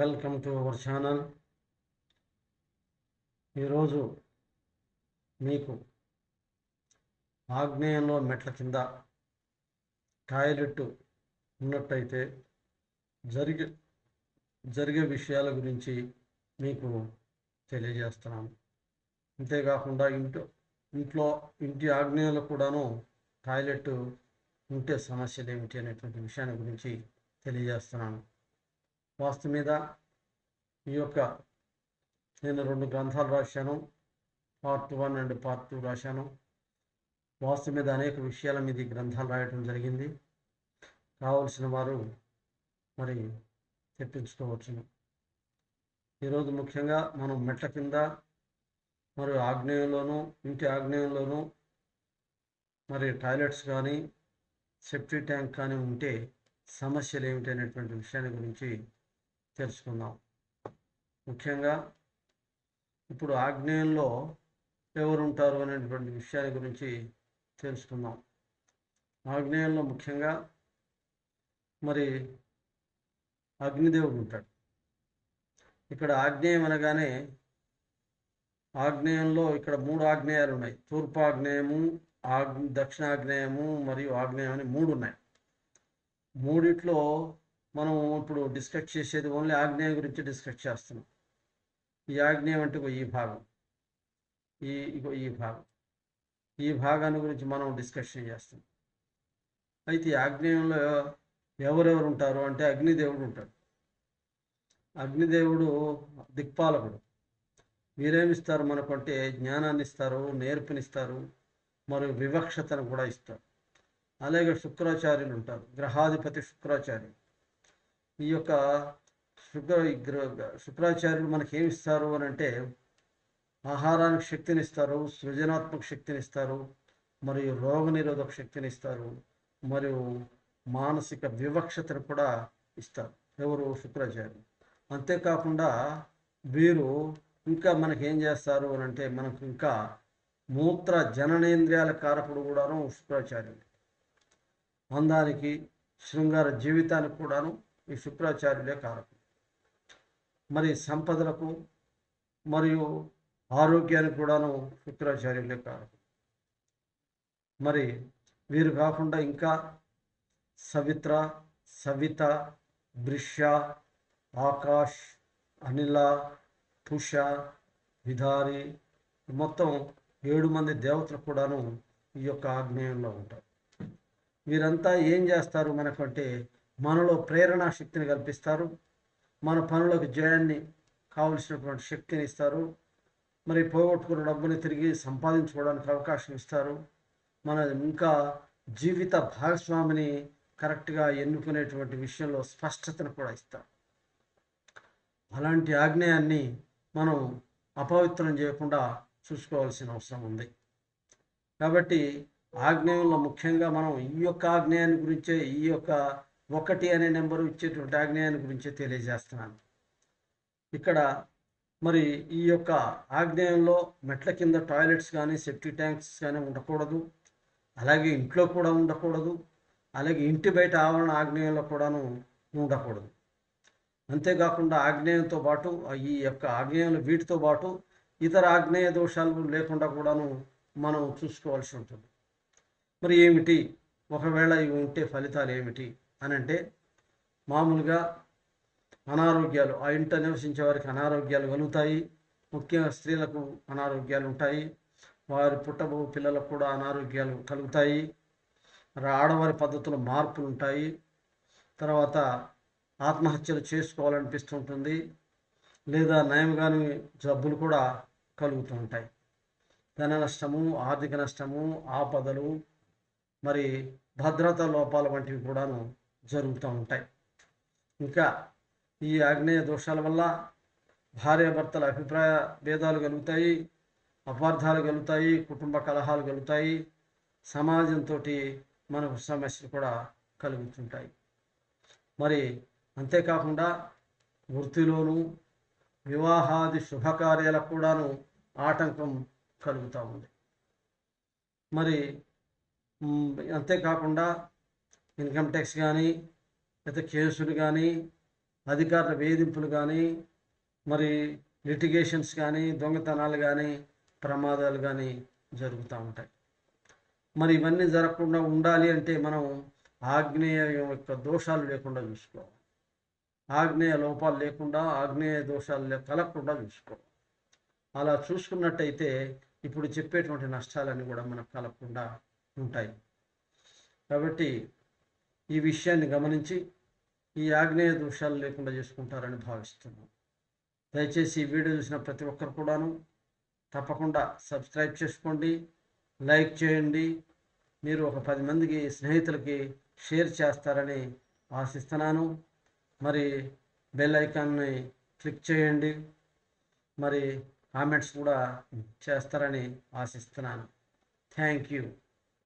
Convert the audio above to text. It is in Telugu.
Welcome to our channel. ఈరోజు మీకు ఆగ్నేయంలో మెట్ల కింద టాయిలెట్ ఉన్నట్టయితే జరిగే జరిగే విషయాల గురించి మీకు తెలియజేస్తున్నాను. అంతేకాకుండా ఇంట్లో ఇంట్లో ఇంటి ఆగ్నేయంలో కూడాను టాయిలెట్ ఉంటే సమస్యలు ఏమిటి అనేటువంటి విషయాన్ని గురించి తెలియజేస్తున్నాను. వాస్తు మీద ఈ యొక్క నేను రెండు గ్రంథాలు రాశాను. Part one and part two రాశాను. వాస్తు మీద అనేక విషయాల మీద ఈ గ్రంథాలు రాయటం జరిగింది. కావలసిన వారు మరి తెప్పించుకోవచ్చును ఈరోజు ముఖ్యంగా మనం మెట్ల కింద మరియు ఆగ్నేయంలోనూ ఇంటి ఆగ్నేయంలోనూ మరి టాయిలెట్స్ కానీ సెప్టీ ట్యాంక్ కానీ ఉంటే సమస్యలు ఏమిటి అనేటువంటి విషయాన్ని గురించి తెలుసుకుందాం ముఖ్యంగా ఇప్పుడు ఆగ్నేయంలో ఎవరు ఉంటారు అనేటువంటి విషయాన్ని గురించి తెలుసుకుందాం. ఆగ్నేయంలో ముఖ్యంగా మరి అగ్నిదేవుడు ఉంటాడు. ఇక్కడ ఆగ్నేయం అనగానే ఆగ్నేయంలో ఇక్కడ మూడు ఆగ్నేయాలు ఉన్నాయి. తూర్పు ఆగ్నేయము ఆగ్ దక్షిణాగ్నేయము మరియు ఆగ్నేయం అని మూడు ఉన్నాయి. మూడిట్లో మనం ఇప్పుడు డిస్కస్ చేసేది ఓన్లీ ఆగ్నేయం గురించి డిస్కస్ చేస్తున్నాం. ఈ ఆగ్నేయం అంటే ఈ భాగం. ఈ ఇగో ఈ భాగం. ఈ భాగాన్ని గురించి మనం డిస్కషన్ చేస్తాం అయితే ఈ ఆగ్నేయంలో ఎవరెవరు ఉంటారు? అంటే అగ్నిదేవుడు ఉంటాడు. అగ్నిదేవుడు దిక్పాలకుడు. మీరేమిస్తారు మనకు అంటే జ్ఞానాన్ని ఇస్తారు నేర్పునిస్తారు మరియు వివక్షతను కూడా ఇస్తారు. అలాగే శుక్రాచార్యులు ఉంటారు. గ్రహాధిపతి శుక్రాచార్యులు ఈ యొక్క శుక్ర శుక్రాచార్యులు మనకి ఏమి ఇస్తారు అని అంటే ఆహారానికి శక్తిని ఇస్తారు సృజనాత్మక శక్తిని ఇస్తారు మరియు రోగ నిరోధక శక్తిని ఇస్తారు మరియు మానసిక వివక్షతను కూడా ఇస్తారు. ఎవరు? శుక్రాచార్యులు. అంతేకాకుండా వీరు ఇంకా మనకి ఏం చేస్తారు అని అంటే మనకు ఇంకా మూత్ర జననేంద్రియాల కారకుడు కూడాను శుక్రాచార్యులు. అందానికి శృంగార జీవితానికి కూడాను ఈ శుక్రాచార్యులే కారకుడు మరి సంపదలకు మరియు ఆరోగ్యానికి కూడాను శుక్రాచార్యులే కారకుడు మరి వీరు కాకుండా ఇంకా సవిత్ర సవిత దృశ్య ఆకాష్ అనిల పుష విధారి మొత్తం ఏడు మంది దేవతలు కూడాను ఈ యొక్క ఆగ్నేయంలో ఉంటారు. వీరంతా ఏం చేస్తారు మనకంటే మనలో ప్రేరణా శక్తిని కల్పిస్తారు. మన పనులకు జయాన్ని కావలసినటువంటి శక్తిని ఇస్తారు. మరి పోగొట్టుకున్న డబ్బుని తిరిగి సంపాదించుకోవడానికి అవకాశం ఇస్తారు. మన ఇంకా జీవిత భాగస్వామిని కరెక్ట్గా ఎన్నుకునేటువంటి విషయంలో స్పష్టతను కూడా ఇస్తారు. అలాంటి ఆగ్నేయాన్ని మనం అపవిత్రం చేయకుండా చూసుకోవాల్సిన అవసరం ఉంది. కాబట్టి ఆగ్నేయంలో ముఖ్యంగా మనం ఈ యొక్క ఆగ్నేయాన్ని గురించే ఈ యొక్క ఒకటి అనే నెంబరు ఇచ్చేటువంటి ఆగ్నేయాన్ని గురించి తెలియజేస్తున్నాను. ఇక్కడ మరి ఈ యొక్క ఆగ్నేయంలో మెట్ల కింద టాయిలెట్స్ కానీ సెఫ్టీ ట్యాంక్స్ కానీ ఉండకూడదు. అలాగే ఇంట్లో కూడా ఉండకూడదు. అలాగే ఇంటి బయట ఆవరణ ఆగ్నేయంలో కూడాను ఉండకూడదు. అంతేకాకుండా ఆగ్నేయంతో పాటు ఈ యొక్క ఆగ్నేయంలో వీటితో పాటు ఇతర ఆగ్నేయ దోషాలు లేకుండా కూడాను మనం చూసుకోవాల్సి ఉంటుంది. మరి ఏమిటి? ఒకవేళ ఇవి ఉంటే ఫలితాలు ఏమిటి? అని అంటే మామూలుగా అనారోగ్యాలు ఆ ఇంట నివసించే వారికి అనారోగ్యాలు కలుగుతాయి. ముఖ్యంగా స్త్రీలకు అనారోగ్యాలు ఉంటాయి. వారి పుట్టబో పిల్లలకు కూడా అనారోగ్యాలు కలుగుతాయి. ఆడవారి పద్ధతులు మార్పులు ఉంటాయి. తర్వాత ఆత్మహత్యలు చేసుకోవాలనిపిస్తుంటుంది. లేదా నయంగాని జబ్బులు కూడా కలుగుతూ ఉంటాయి. ధన నష్టము ఆర్థిక నష్టము ఆపదలు మరి భద్రతా లోపాలు వంటివి కూడాను జరుగుతూ ఉంటాయి ఇంకా ఈ ఆగ్నేయ దోషాల వల్ల భార్యాభర్తల అభిప్రాయ భేదాలు కలుగుతాయి అపార్థాలు కలుగుతాయి కుటుంబ కలహాలు కలుగుతాయి సమాజంతో మనకు సమస్యలు కూడా కలుగుతుంటాయి. మరి అంతేకాకుండా వృత్తిలోను వివాహాది శుభకార్యాలకు కూడాను ఆటంకం కలుగుతూ ఉంది. మరి అంతేకాకుండా ఇన్కమ్ ట్యాక్స్ కానీ లేదా కేసులు కానీ అధికారుల వేధింపులు కానీ మరి లిటిగేషన్స్ కానీ దొంగతనాలు కానీ ప్రమాదాలు కానీ జరుగుతూ ఉంటాయి. మరి ఇవన్నీ జరగకుండా ఉండాలి అంటే మనం ఆగ్నేయ యొక్క దోషాలు లేకుండా చూసుకోవాలి. ఆగ్నేయ లోపాలు లేకుండా ఆగ్నేయ దోషాలు కలగకుండా చూసుకోవాలి. అలా చూసుకున్నట్టయితే ఇప్పుడు చెప్పేటువంటి నష్టాలన్నీ కూడా మనకు కలగకుండా ఉంటాయి. కాబట్టి ఈ విషయాన్ని గమనించి ఈ ఆగ్నేయ దోషాలు లేకుండా చేసుకుంటారని భావిస్తున్నాను. దయచేసి ఈ వీడియో చూసిన ప్రతి ఒక్కరు కూడాను తప్పకుండా సబ్స్క్రైబ్ చేసుకోండి లైక్ చేయండి మీరు ఒక పది మందికి స్నేహితులకి షేర్ చేస్తారని ఆశిస్తున్నాను. మరి బెల్ ఐకాన్ని క్లిక్ చేయండి మరి కామెంట్స్ కూడా చేస్తారని ఆశిస్తున్నాను. Thank you.